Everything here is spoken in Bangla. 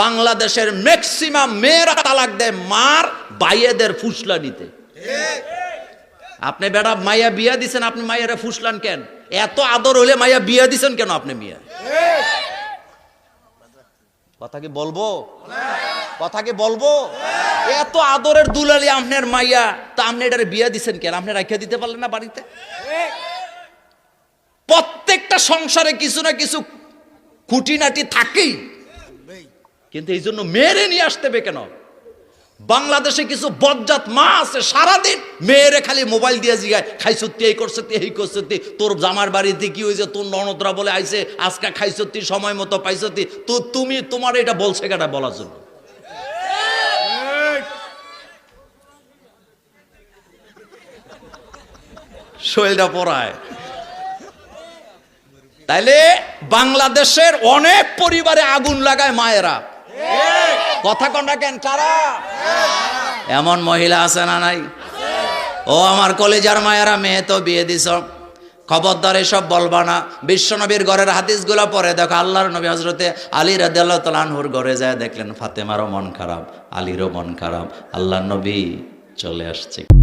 বাংলাদেশের ম্যাক্সিমাম মেয়েরা তালাক দেয় মার বাইয়েদের ফুসলা নিতে আপনি বেড়া মাইয়া বিয়া দিছেন, আপনি মাইয়ারা ফুসলান কেন? এত আদর হলে মাইয়া বিয়া দিছেন কেন আপনি মিয়া? কথা কি বলব? কথা কি বলব? এত আদরের দুলালি আপনার মাইয়া, তা আপনি এটারে বিয়া দিছেন কেন? আপনি রাখিয়া দিতে পারলেন না বাড়িতে? প্রত্যেকটা সংসারে কিছু না কিছু খুঁটিনাটি থাকেই। কিন্তু এই জন্য মেয়েরে নিয়ে আসতে হবে কেন? বাংলাদেশে কিছু বজ্জাত মা আছে, সারাদিন মেয়েরে খালি মোবাইল দিয়ে জিগায় খাইছত্তি এই করছতি এই করছতি তোর জামার বাড়িতে কি হয়েছে তোর ননদরা বলে আইছে, আজকে খাইছত্তি সময় মতো পাইছতি তো তুমি, তোমার এটা বলছে কেটা বলার জন্য? শৈলটা পড়ায়। তাইলে বাংলাদেশের অনেক পরিবারে আগুন লাগায় মায়েরা। কথা কন্যা কেন, কারা? এমন মহিলা আছে না নাই? ও আমার কলেজার মায়েরা, মেয়ে তো বিয়ে দিছ। খবরদার এসব বলবা না। বিশ্বনবীর ঘরের হাদিসগুলো পরে দেখো। আল্লাহর নবী হজরতে আলী রাদিয়াল্লাহু ঘরে যায় দেখলেন ফাতেমারও মন খারাপ, আলীরও মন খারাপ। আল্লাহ নবী চলে আসছে।